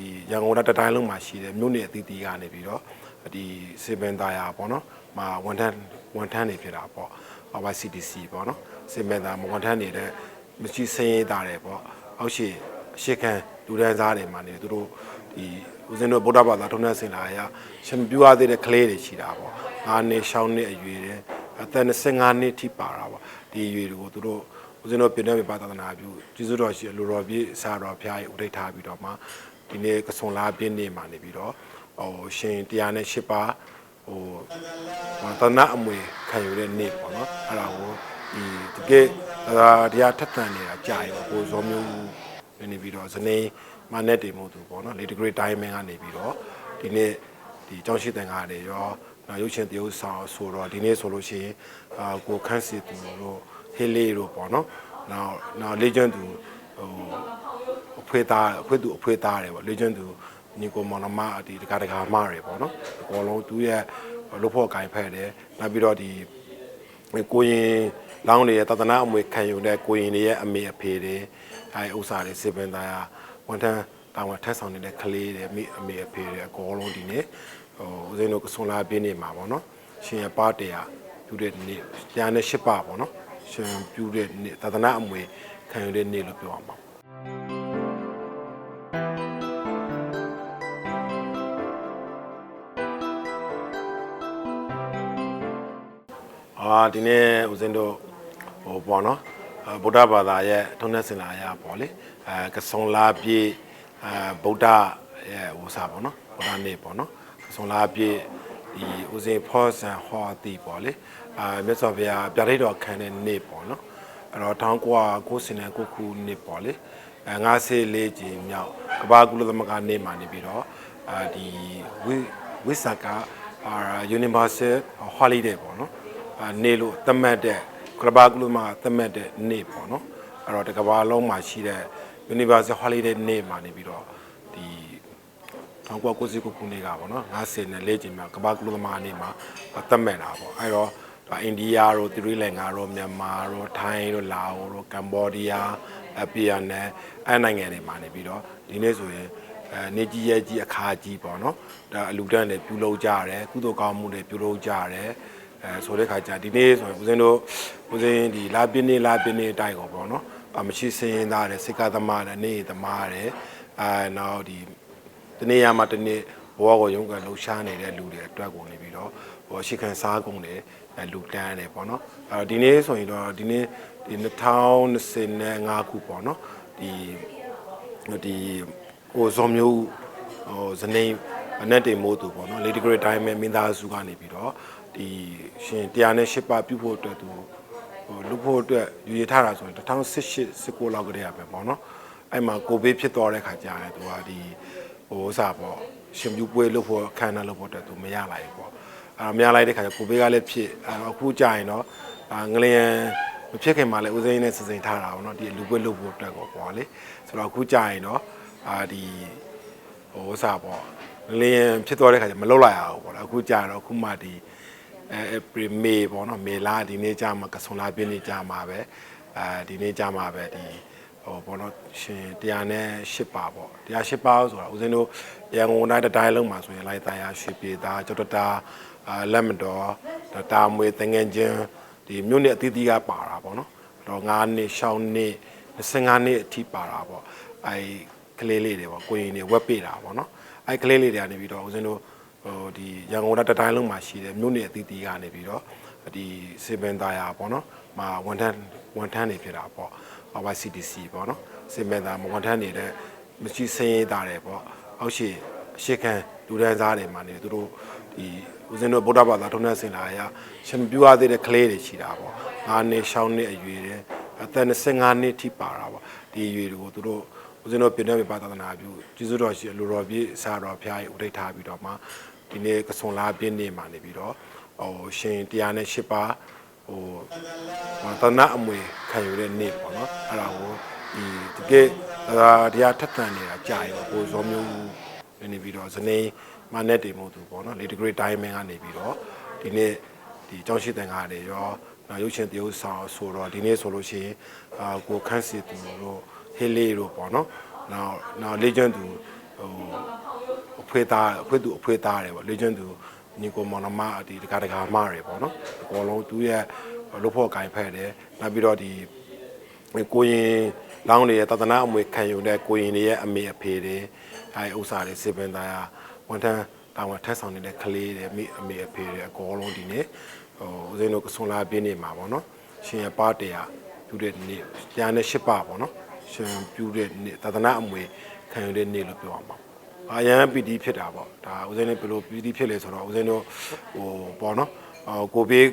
ဒီရန်ကုန်တတိုင်းလုံးမှာရှိတဲ့မြို့နယ်အသီးသီးကနေပြီးတော့ဒီစေပင်သားယာပေါ့နော်မှာဝန်ထမ်းဝန်ထမ်းတွေဖြစ်တာပေါ့ YCDC ပေါ့နော်စေပင်သားဝန်ထမ်းနေတဲ့မရှိစင်းရတာတယ်ပေါ့အောက်ရှိအရှိခံလူဒန်းစားတွေမှာနေသူတို့ဒီဦးဇင်းတို့ဗုဒ္ဓဘာသာထုံးတဲ့စင်လာအရရှင်ပြူရသေးတဲ့ကလေးတွေရှိတာပေါ့9နှစ်6နှစ်အရွယ်တဲ့အသက်25နှစ်ထိပါတာပေါ့ဒီအရွယ်တွေကိုသူတို့ဦးဇင်းတို့ပြည်내ပြပါသာသနာပြုကျေးဇူးတော်ရှိလူတော်ပြည့်စာတော်ဖျားကြီးဥဒိဋ္ဌာပြီးတော့မှ ဒီနေ့ကစွန်လာပြည့်နေ့မှာနေပြီးတော့ဟိုရှင်တရားနဲ့၈ပါးဟိုသနာအမွေခံယူတဲ့နေ့ပေါ့နော်အဲ့ဒါကိုဒီတကယ်ဒါတရားထက်သန်နေတာကြာရေပေါ့ကိုဇောမျိုးနေပြီးတော့ဇနေမနဲ့တင်မို့သူပေါ့နော်လေဒီဂရီတိုင်းမင်းကနေပြီးတော့ဒီနေ့ဒီကျောင်းရှိတန်ကားတွေရောနောက်ရုပ်ရှင်တရုပ်ဆောင်ဆိုတော့ဒီနေ့ဆိုလို့ရှိရင်အာကိုခန့်စီသူတို့ဟေးလေးတို့ပေါ့နော်နောက်နောက်လေဂျန်သူဟို အဖွေးသားအဖွေးသူအဖွေးသားတယ်ပေါ့လေဂျန်သူညီကိုမောင်နှမဒီတကားတကားမတွေပေါ့နော်အကုန်လုံးသူရဲ့လို့ဖို့ကင်ဖက်တယ်နောက်ပြီးတော့ဒီကိုရင်လောင်းတွေရဲ့တသနာအမွေခံယူတဲ့ကိုရင်တွေရဲ့အမေအဖေတွေအဲဥစ္စာတွေစေပင်သားရဝန်ထမ်းတာဝန်ထက်ဆောင်နေတဲ့ကလေးတွေမိအမေအဖေတွေအကုန်လုံးဒီနေ့ဟိုဦးဇင်းတို့ကဆွန်လာပြင်းနေမှာပေါ့နော်ရှင်ရပါတရားပြုတဲ့နေ့တရားနဲ့ရှစ်ပါပေါ့နော်ရှင်ပြုတဲ့နေ့တသနာအမွေခံယူတဲ့နေ့လို့ပြောအောင်ပါ အာဒီနေ့ဦးဇင်းတို့ဟိုပေါ့နော်အာဗုဒ္ဓဘာသာရဲ့ထုံးတဲ့စင်လာအရပေါ့လေအဲကဆုံလာပြေအဲဗုဒ္ဓရဲ့ဟိုစားပေါ့နော်ဗုဒ္ဓနေ့ပေါ့နော်ကဆုံလာပြေဒီဦးဇင်းဖောဆန်ဟောတိပေါ့လေအာမြတ်စွာဘုရားပြဋိတော်ခံတဲ့နေ့ပေါ့နော်အဲ့တော့တောင်းကွာကိုစင်တဲ့ကိုခုနေ့ပေါ့လေအဲငါးဆေးလေးကြည်မြောက်ကဘာကုလသမဂ္ဂနေ့မှာနေပြီးတော့အာဒီဝိဝိဆာကာအာ universal holiday ပေါ့နော်အာ နေလို့သတ်မှတ်တဲ့ကရဘာကလူမှာသတ်မှတ်တဲ့နေ့ပေါ့နော်အဲ့တော့တကဘာလုံးမှာရှိတဲ့ Universal Holiday နေ့မှာနေပြီးတော့ဒီ1999ခုနှစ်ကပေါ့နော်50နဲ့၄ချိန်မှာကဘာကလူသမားနေ့မှာသတ်မှတ်တာပေါ့အဲ့တော့အိန္ဒိယတို့သီရိလင်္ကာတို့မြန်မာတို့ထိုင်းတို့လာအိုတို့ကမ္ဘောဒီးယားအပီယန်နဲ့အဲ့နိုင်ငံတွေမှာနေပြီးတော့ဒီနေ့ဆိုရင်အဲနေကြီးရဲကြီးအခါကြီးပေါ့နော်ဒါအလူတန်းတွေပြုလုပ်ကြရတယ်ကုသိုလ်ကောင်းမှုတွေပြုလုပ်ကြရတယ် အဲဆိုတဲ့ခါကျဒီနေ့ဆိုရင်ဦးဇင်းတို့ဦးဇင်းဒီလာပြင်းနေလာပြင်းနေတိုက်ကိုပေါ့နော်အမရှိစင်းရင်သားတယ်စိတ်ကသမားတယ်နေသမားတယ်အဲနောက်ဒီတနေ့ရမှာတနေ့ဘဝကိုရုန်းကန်လှူရှားနေတဲ့လူတွေအတွက်ကိုနေပြီးတော့ဟိုရှိခံစားကုန်တယ်အဲလူတန်းတယ်ပေါ့နော်အဲဒီနေ့ဆိုရင်တော့ဒီနေ့ဒီ2025ခုပေါ့နော်ဒီဒီကိုဇော်မျိုးဟိုဇနေအနက်တင်မိုးသူပေါ့နော် Lady Great Diamond မင်းသားစုကနေပြီးတော့ ဒီရှင်တရားနဲ့ရှစ်ပါပြုဖို့အတွက်သူဟိုလူဖို့အတွက်ယူရထားတာဆိုရင်2018 19လောက်ကတည်းကပဲပေါ့နော်အဲ့မှာကိုဘေးဖြစ်သွားတဲ့ခါကျရင်သူကဒီဟိုဥစားပေါ့ရှင်ပြူပွဲလို့ဖို့ခန္ဓာလို့ဖို့အတွက်သူမရလိုက်ဘူးပေါ့အဲ့မရလိုက်တဲ့ခါကျကိုဘေးကလည်းဖြစ်အခုကြာရင်တော့ငလျင်မဖြစ်ခင်မှာလည်းဦးစိမ်းနဲ့စစိန်ထားတာပေါ့နော်ဒီလူပွဲလို့ဖို့အတွက်ကိုပေါ့လေဆိုတော့အခုကြာရင်တော့အာဒီဟိုဥစားပေါ့လင်းဖြစ်သွားတဲ့ခါကျမလောက်လိုက်ရဘူးပေါ့နော်အခုကြာတော့အခုမှဒီ အဲပရီမေပေါ့နော်မေလာဒီနေ့ကြာမှာကဆုံလာပြင်းနေ့ကြာမှာပဲအဲဒီနေ့ကြာမှာပဲဒီဟိုပေါ့နော်ရှင်တရားနဲ့ရှစ်ပါပေါ့တရားရှစ်ပါဆိုတာဦးဇင်းတို့ရန်ကုန်တိုင်းတစ်တိုင်းလုံးမှာဆိုရင်လိုက်သားရရွှေပြည်သားကျော်တတာအာလက်မတော်တာမွေတငငချင်းဒီမြို့နယ်အသီးသီးကပါတာပေါ့နော်တော့9နှစ်6နှစ်25နှစ်အထိပါတာပေါ့အဲကလေးလေးတွေပေါ့ကိုရင်တွေဝက်ပေးတာပေါ့နော်အဲကလေးလေးတွေကနေပြီးတော့ဦးဇင်းတို့ ဟိုဒီရန်ကုန်တိုင်းတစ်တိုင်းလုံးမှာရှိတဲ့မြို့နယ်အသီးသီးကနေပြီးတော့ဒီစေပင်သားရပေါ့နော်မှာဝန်ထမ်းဝန်ထမ်းတွေဖြစ်တာပေါ့ YCDC ပေါ့နော်စေပင်သားဝန်ထမ်းနေတဲ့မရှိစင်းရတာတယ်ပေါ့အောက်ရှိအရှိခံလူဒန်းစားတွေမှာနေသူတို့ဒီဦးဇင်းတို့ဗုဒ္ဓဘာသာထုံးတဲ့စင်လာအရရှင်ပြူရသေးတဲ့ကလေးတွေရှိတာပေါ့9နှစ်6နှစ်အရွယ်တဲ့အသက်25နှစ်ထိပါတာပေါ့ဒီအရွယ်တွေကိုသူတို့ဦးဇင်းတို့ပြည်내ပြပါသာသနာပြုကျေးဇူးတော်ရှိလူတော်ပြည့်စာတော်ဖျားကြီးဥဒိဋ္ဌာပြီးတော့မှ ဒီနေ့ကစွန်လာပြည့်နေ့မှာနေပြီးတော့ဟိုရှင်တရားနဲ့ရှစ်ပါဟိုသနာအမွေခံယူတဲ့နေ့ပေါ့နော်အဲ့ဒါကိုဒီတကယ်ဒါတရားထက်သန်နေတာကြာရေပေါ့ကိုဇော်မျိုးနေပြီးတော့ဇနေမနဲ့တင်မို့သူပေါ့နော် Lady Great Diamond ကနေပြီးတော့ဒီနေ့ဒီကျောင်းရှိတန်ကားတွေရောနောက်ရုပ်ရှင်တရုပ်ဆောင်ဆိုတော့ဒီနေ့ဆိုလို့ရှိရင်အာကိုခန့်စီသူတို့ဟေးလေးတို့ပေါ့နော်နောက်နောက် legend သူဟို ဖွေးသားအဖွေးသူအဖွေးသားတယ်ပေါ့လေကျွန်းသူညီကိုမောင်နှမဒီတကာတကာမတွေပေါ့နော်အကုန်လုံးသူရဲ့လို့ဖို့ကင်ဖက်တယ်နောက်ပြီးတော့ဒီကိုရင်လောင်းတွေရဲ့တသနာအမွေခံယူတဲ့ကိုရင်တွေရဲ့အမေအဖေတွေအဲဥစ္စာတွေစေပင်သားရဝန်ထမ်းတာဝန်ထက်ဆောင်နေတဲ့ကလေးတွေမိအမေအဖေတွေအကုန်လုံးဒီနေ့ဟိုဦးဇင်းတို့ကဆွန်လာပြင်းနေမှာပေါ့နော်ရှင်ရပါတရားပြုတဲ့နေ့တရားနဲ့ရှစ်ပါပေါ့နော်ရှင်ပြုတဲ့နေ့တသနာအမွေခံယူတဲ့နေ့လို့ပြောအောင်ပါ အရန်ပီတီဖြစ်တာပေါ့ဒါဦးဇင်းတို့ဘယ်လိုပီတီဖြစ်လဲဆိုတော့ဦးဇင်းတို့ဟိုပေါ့နော်ဟိုကိုဘေး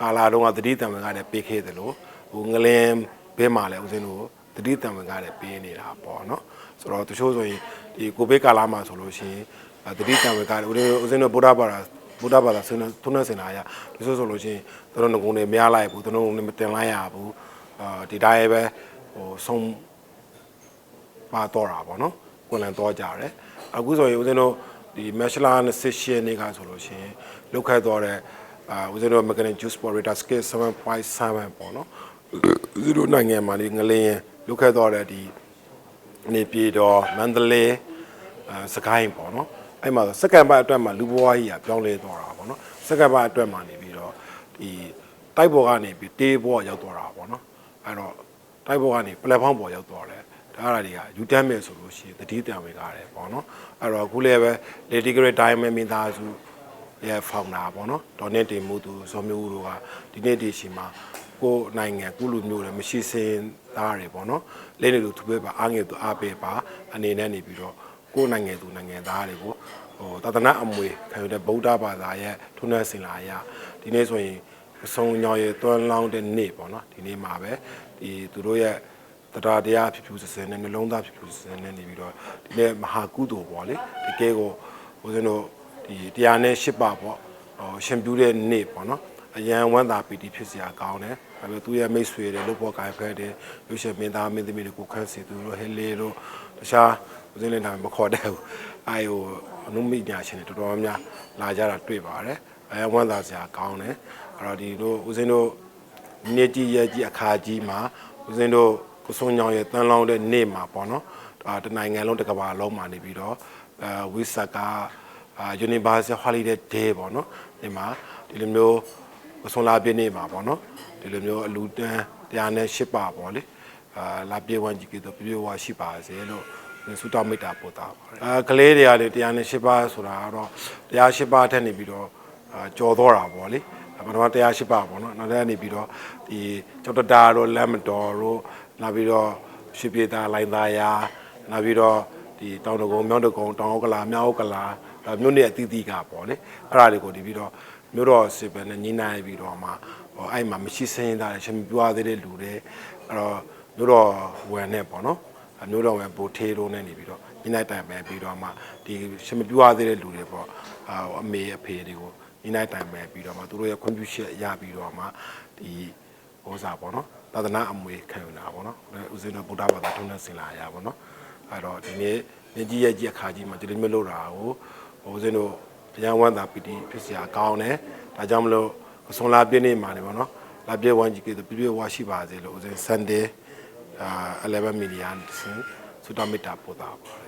ကာလာတုန်းကတတိတံဝင်ကလည်းပေးခဲ့တယ်လို့ဟိုငလင်းဘေးမှာလည်းဦးဇင်းတို့တတိတံဝင်ကလည်းပေးနေတာပေါ့နော်ဆိုတော့တချို့ဆိုရင်ဒီကိုဘေးကာလာမှာဆိုလို့ရှိရင်တတိတံဝင်ကလည်းဦးဇင်းတို့ဦးဇင်းတို့ဗုဒ္ဓဘာသာဗုဒ္ဓဘာသာဆင်းထုံးနေစင်လာရတချို့ဆိုလို့ရှိရင်တို့ငုံနေမရလိုက်ဘူးတို့ငုံနေမတင်လိုက်ရဘူးအာဒီတိုင်းပဲဟိုဆုံးပါတော့တာပေါ့နော်ကွန်လန်တော့ကြတယ် အခုဆိုရင်ဦးဇင်းတို့ဒီ Mashla 28နေ့ကဆိုလို့ရှိရင်လုတ်ခတ်တော့တဲ့အာဦးဇင်းတို့ Mechanic Juice Sportator Scale 7.7ပေါ့နော်ဦးဇင်းတို့နိုင်ငံမှာဒီငလင်းရင်လုတ်ခတ်တော့တဲ့ဒီနေပြည်တော်မန္တလေးအာစကိုင်းပေါ့နော်အဲ့မှာစက္ကန့်ပတ်အတွက်မှာလူဘဝကြီးကပြောင်းလဲသွားတာပေါ့နော်စက္ကန့်ပတ်အတွက်မှာနေပြီးတော့ဒီတိုက်ပေါ်ကနေပြီးတေးပေါ်ရောက်သွားတာပေါ့နော်အဲ့တော့တိုက်ပေါ်ကနေပလက်ဖောင်းပေါ်ရောက်သွားတယ်ဒါ အဲ့ဒါတွေကယူတမ်းမယ်ဆိုလို့ရှိရင်တတိတံဝင်ကားတယ်ပေါ့နော်အဲ့တော့အခုလည်းပဲ Lady Great Diamond မင်းသားစုရဲ့ဖောင်နာပေါ့နော်ဒေါ်နေတင်မှုသူဇော်မျိုးဦးတို့ကဒီနေ့ဒီရှိမှာကိုယ်နိုင်ငံကုလူမျိုးလည်းမရှိစင်သားတွေပေါ့နော်လဲနေလို့သူပဲပါအားငယ်သူအားပေးပါအနေနဲ့နေပြီးတော့ကိုယ်နိုင်ငံသူနိုင်ငံသားတွေကိုဟိုတသနာအမွေခံယူတဲ့ဗုဒ္ဓဘာသာရဲ့ထုံးတဲ့စင်လာရဒီနေ့ဆိုရင်အဆုံးညောင်ရဲ့တွန်းလောင်းတဲ့နေ့ပေါ့နော်ဒီနေ့မှာပဲဒီသူတို့ရဲ့ တရားတရားဖြစ်ဖြစ်စစနဲ့နှလုံးသားဖြစ်ဖြစ်စစနဲ့နေပြီးတော့ဒီနေ့မဟာကုသိုလ်ပေါ့လေတကယ်ကိုဦးဇင်းတို့ဒီတရားနဲ့ရှစ်ပါပေါ့ဟောရှင်ပြူတဲ့နေ့ပေါ့နော်အရန်ဝမ်းသာပီတိဖြစ်စရာကောင်းတယ်ဒါပေမဲ့သူရဲ့မိတ်ဆွေတွေလို့ပေါ်ကိုင်ဖက်တယ်ရုပ်ရှင်မင်းသားမင်းသမီးတွေကိုခန့်စီသူတို့ဟဲလေးတို့တခြားဦးဇင်းလည်းနာမခေါ်တဲ့ဘူးအဲဟိုအနုမိညာရှင်တွေတော်တော်များများလာကြတာတွေ့ပါတယ်အဲဝမ်းသာစရာကောင်းတယ်အဲ့တော့ဒီတို့ဦးဇင်းတို့နေကြီးရဲ့ကြီးအခါကြီးမှာဦးဇင်းတို့ ကိုစုံညောင်ရဲ့တန်လောင်းတဲ့နေ့မှာပေါ့နော်ဒါတနိုင်ငံလုံးတစ်ကမ္ဘာလုံးမှာနေပြီးတော့အဲဝိဆာကာအာ Universal Holiday Day ပေါ့နော်ဒီမှာဒီလိုမျိုးကိုစုံလာပြည့်နေ့မှာပေါ့နော်ဒီလိုမျိုးအလူတန်းတရားနဲ့ရှစ်ပါပေါ့လေအာလာပြေဝမ်းကြီးကတော့ပြေဝါရှိပါစေလို့ဆုတောင်းမေတ္တာပို့တာပါတယ်အာကလေးတွေကလေတရားနဲ့ရှစ်ပါဆိုတာကတော့တရားရှစ်ပါထက်နေပြီးတော့အာကြော်တော့တာပေါ့လေပထမတရားရှိပါပေါ့နော်နောက်တစ်နေပြီးတော့ဒီကျောက်တတာတို့လမ်းမတော်တို့ နောက်ပြီးတော့ရွှေပြည်သားလိုင်းသားရာနောက်ပြီးတော့ဒီတောင်တကုံမြောက်တကုံတောင်ဥက္ကလာမြောက်ဥက္ကလာဒါမြို့နယ်အသီးသီးကပေါ့လေအဲ့ဒါတွေကိုဒီပြီးတော့မြို့တော်စစ်ပဲနဲ့ညီနိုင်ပြီးတော့မှဟိုအဲ့မှာမရှိစင်းသားရှင်ပြွားသေးတဲ့လူတွေအဲ့တော့မြို့တော်ဝန်နဲ့ပေါ့နော်အမျိုးတော်ဝင်ဘိုထေးတို့နဲ့နေပြီးတော့ညီနိုင်တိုင်ပဲပြီးတော့မှဒီရှင်မပြွားသေးတဲ့လူတွေပေါ့အာအမေအဖေတွေကိုဒီနိုင်တိုင်ပဲပြီးတော့မှသူတို့ရဲ့ခွင့်ပြုချက်ရပြီးတော့မှဒီဥစ္စာပေါ့နော် သာသနာအမွေခံယူတာပေါ့နော်ဦးဇင်းတို့ဗုဒ္ဓဘာသာထုံးတဲ့စင်လာရပေါ့နော်အဲ့တော့ဒီနေ့မြကြီးရဲ့ကြီးအခါကြီးမှာဒီလိုမျိုးလုပ်တာကိုဦးဇင်းတို့တရားဝမ်းသာပီတိဖြစ်စရာကောင်းတယ်ဒါကြောင့်မလို့အစွန်လာပြည့်နေမှာနေပေါ့နော်လာပြည့်ဝမ်းကြီးကပြည့်ပြည့်ဝါရှိပါစေလို့ဦးဇင်း Sunday အာ11 million စင်သုတမေတ္တာပို့တာပါတယ်